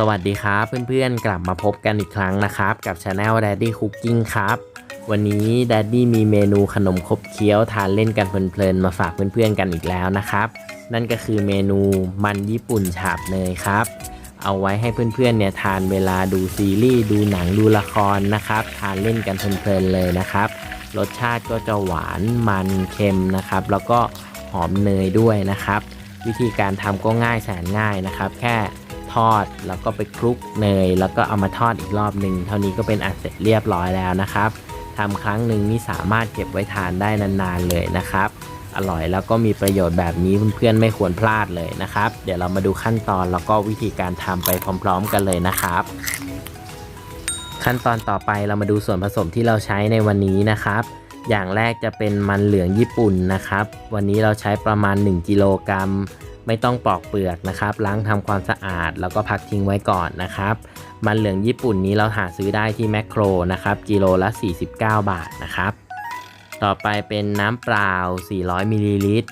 สวัสดีครับเพื่อนๆ กลับมาพบกันอีกครั้งนะครับ กับ Channel Daddy Cooking ครับ วันนี้ Daddy มีเมนูขนมคบเคี้ยวทานเล่นกันเพลินๆ มาฝากเพื่อนๆกันอีกแล้วนะครับ นั่นก็คือเมนูมันญี่ปุ่นฉาบเนยครับ เอาไว้ให้เพื่อนๆเนี่ยทานเวลาดูซีรีส์ดูหนังดูละครนะครับ ทานเล่นกันเพลินๆเลยนะครับ รสชาติก็จะหวานมันเค็มนะครับ แล้วก็หอมเนยด้วยนะครับ วิธีการทำก็ง่ายแสนง่ายนะครับ แค่ ทอด แล้วก็ไปคลุกเนย แล้วก็เอามาทอดอีกรอบหนึ่งเท่านี้ก็เป็นอันเสร็จเรียบร้อยแล้วนะครับทำครั้งหนึ่งนี่สามารถเก็บไว้ทานได้นานๆเลยนะครับอร่อยแล้วก็มีประโยชน์แบบนี้เพื่อนๆไม่ควรพลาดเลยนะครับ เดี๋ยวเรามาดูขั้นตอนแล้วก็วิธีการทำไปพร้อม ๆ กันเลยนะครับ ขั้นตอนต่อไปเรามาดูส่วนผสมที่เราใช้ในวันนี้นะครับ อย่างแรกจะเป็นมันเหลืองญี่ปุ่นนะครับ วันนี้เราใช้ประมาณ 1กิโลกรัม ไม่ต้องปอกเปลือกนะครับ ล้างทำความสะอาด แล้วก็พักทิ้งไว้ก่อนนะครับ มันเหลืองญี่ปุ่นนี้เราหาซื้อได้ที่แมคโครนะครับกิโลละ 49 บาทนะครับ ต่อไปเป็นน้ำเปล่า 400มิลลิลิตร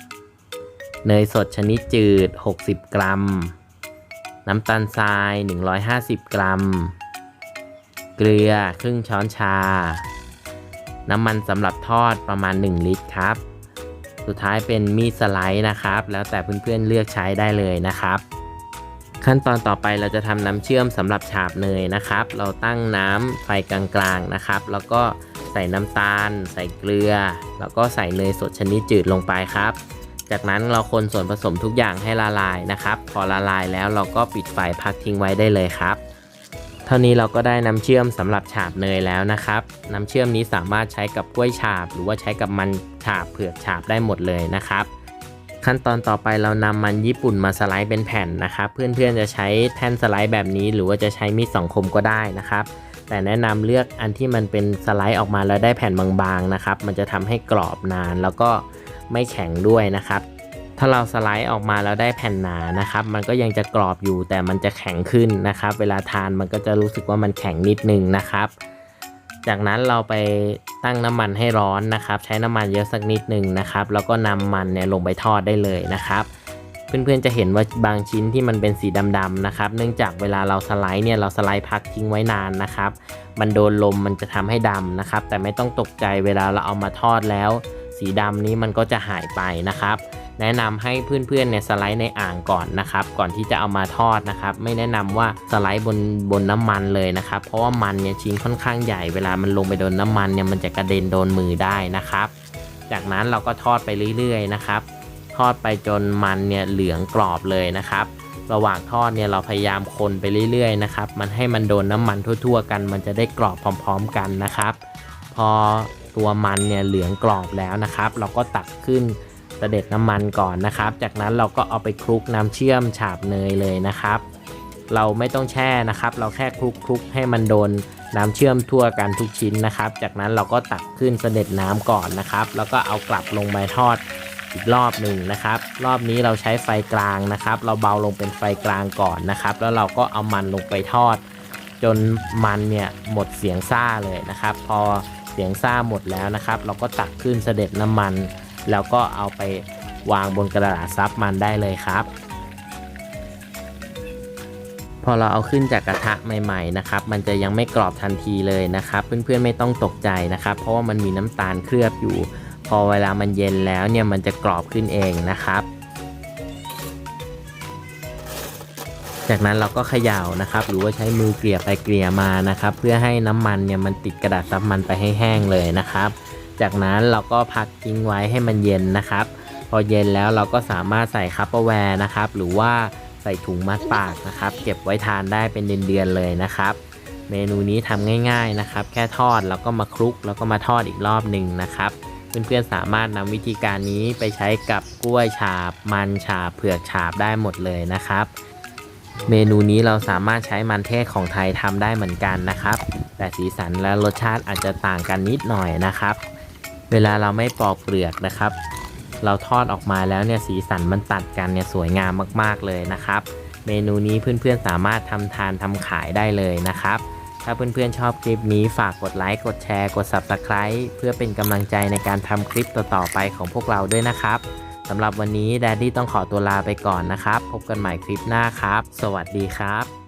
เนยสดชนิดจืด 60 กรัม น้ำตาลทราย 150 กรัม เกลือครึ่งช้อนชา น้ำมันสำหรับทอดประมาณ 1 ลิตรครับ สุดท้ายเป็นมีดสไลด์นะครับ แล้วแต่เพื่อนๆเลือกใช้ได้เลยนะครับ ขั้นตอนต่อไปเราจะทำน้ำเชื่อมสำหรับฉาบเนยนะครับ เราตั้งน้ำไฟกลางๆนะครับ แล้วก็ใส่น้ำตาล ใส่เกลือ แล้วก็ใส่เนยสดชนิดจืดลงไปครับ จากนั้นเราคนส่วนผสมทุกอย่างให้ละลายนะครับ พอละลายแล้วเราก็ปิดไฟพักทิ้งไว้ได้เลยครับ เท่านี้เราก็ได้น้ำเชื่อมสำหรับฉาบเนยแล้วนะครับ น้ำเชื่อมนี้สามารถใช้กับกล้วยฉาบ หรือว่าใช้กับมันฉาบเผือกฉาบได้หมดเลยนะครับ ขั้นตอนต่อไปเรานำมันญี่ปุ่นมาสไลด์เป็นแผ่นนะครับ เพื่อนๆจะใช้แท่นสไลด์แบบนี้ หรือว่าจะใช้มีดสองคมก็ได้นะครับ แต่แนะนำเลือกอันที่มันเป็นสไลด์ออกมาแล้วได้แผ่นบางๆนะครับ มันจะทำให้กรอบนานแล้วก็ไม่แข็งด้วยนะครับ ถ้าเราสไลด์ออกมาแล้วได้แผ่นหนานะครับ มันก็ยังจะกรอบอยู่แต่มันจะแข็งขึ้นนะครับ เวลาทานมันก็จะรู้สึกว่ามันแข็งนิดนึงนะครับ จากนั้นเราไปตั้งน้ำมันให้ร้อนนะครับ ใช้น้ำมันเยอะสักนิดหนึ่งนะครับ แล้วก็นำมันเนี่ยลงไปทอดได้เลยนะครับ เพื่อนๆจะเห็นว่าบางชิ้นที่มันเป็นสีดำๆนะครับ เนื่องจากเวลาเราสไลด์เนี่ยเราสไลด์พักทิ้งไว้นานนะครับ มันโดนลมมันจะทำให้ดำนะครับ แต่ไม่ต้องตกใจเวลาเราเอามาทอดแล้ว สีดำนี้มันก็จะหายไปนะครับ แนะนำให้เพื่อนๆเนี่ยสไลด์ในอ่างก่อนนะครับ ก่อนที่จะเอามาทอดนะครับ ไม่แนะนำว่าสไลด์บนบนน้ำมันเลยนะครับ เพราะว่ามันเนี่ยชิ้นค่อนข้างใหญ่เวลามันลงไปโดนน้ำมันเนี่ยมันจะกระเด็นโดนมือได้นะครับ จากนั้นเราก็ทอดไปเรื่อยๆนะครับ ทอดไปจนมันเนี่ยเหลืองกรอบเลยนะครับระหว่างทอดเนี่ยเราพยายามคนไปเรื่อยๆนะครับ มันให้มันโดนน้ำมันทั่วๆ กัน มันจะได้กรอบพร้อมๆกันนะครับ พอตัวมันเนี่ยเหลืองกรอบแล้วนะครับ เราก็ตักขึ้น เสด็จน้ำมันก่อนนะครับ จากนั้นเราก็เอาไปคลุกน้ำเชื่อมฉาบเนยเลยนะครับ เราไม่ต้องแช่นะครับ เราแค่คลุกคลุกให้มันโดนน้ำเชื่อมทั่วกันทุกชิ้นนะครับ จากนั้นเราก็ตักขึ้นเสด็จน้ำก่อนนะครับ แล้วก็เอากลับลงมาทอดอีกรอบหนึ่งนะครับ รอบนี้เราใช้ไฟกลางนะครับ เราเบาลงเป็นไฟกลางก่อนนะครับ แล้วเราก็เอามันลงไปทอด จนมันเนี่ยหมดเสียงซ่าเลยนะครับ พอเสียงซ่าหมดแล้วนะครับ เราก็ตักขึ้นเสด็จน้ำมัน แล้วก็เอาไปวางบนกระดาษซับมันได้เลยครับ พอเราเอาขึ้นจากกระทะใหม่ๆนะครับ มันจะยังไม่กรอบทันทีเลยนะครับ เพื่อนๆไม่ต้องตกใจนะครับ เพราะว่ามันมีน้ำตาลเคลือบอยู่ พอเวลามันเย็นแล้วเนี่ยมันจะกรอบขึ้นเองนะครับจากนั้นเราก็เขย่านะครับ หรือว่าใช้มือเกลี่ยไปเกลี่ยมานะครับ เพื่อให้น้ำมันเนี่ยมันติดกระดาษซับมันไปให้แห้งเลยนะครับ จากนั้นเราก็พักทิ้งไว้ให้มันเย็นนะครับ พอเย็นแล้วเราก็สามารถใส่คัพเปอร์แวร์นะครับ หรือว่าใส่ถุงมัดปากนะครับ เก็บไว้ทานได้เป็นเดือนๆเลยนะครับ เมนูนี้ทำง่ายๆนะครับ แค่ทอดแล้วก็มาคลุกแล้วก็มาทอดอีกรอบหนึ่งนะครับเพื่อนๆสามารถนำวิธีการนี้ไปใช้กับกล้วยฉาบ มันฉาบเผือกฉาบได้หมดเลยนะครับ เมนูนี้เราสามารถใช้มันเทศของไทยทำได้เหมือนกันนะครับ แต่สีสันและรสชาติอาจจะต่างกันนิดหน่อยนะครับ เวลาเราไม่ปอกเปลือกนะครับ เราทอดออกมาแล้วเนี่ยสีสันมันตัดกันเนี่ยสวยงามมากๆเลยนะครับ เมนูนี้เพื่อนๆสามารถทำทานทำขายได้เลยนะครับ ถ้าเพื่อนๆชอบคลิปนี้ฝากกดไลค์กดแชร์กด Subscribe เพื่อเป็นกำลังใจในการทำคลิปต่อๆไปของพวกเราด้วยนะครับสำหรับวันนี้แดดดี้ต้องขอตัวลาไปก่อนนะครับ พบกันใหม่คลิปหน้าครับ สวัสดีครับ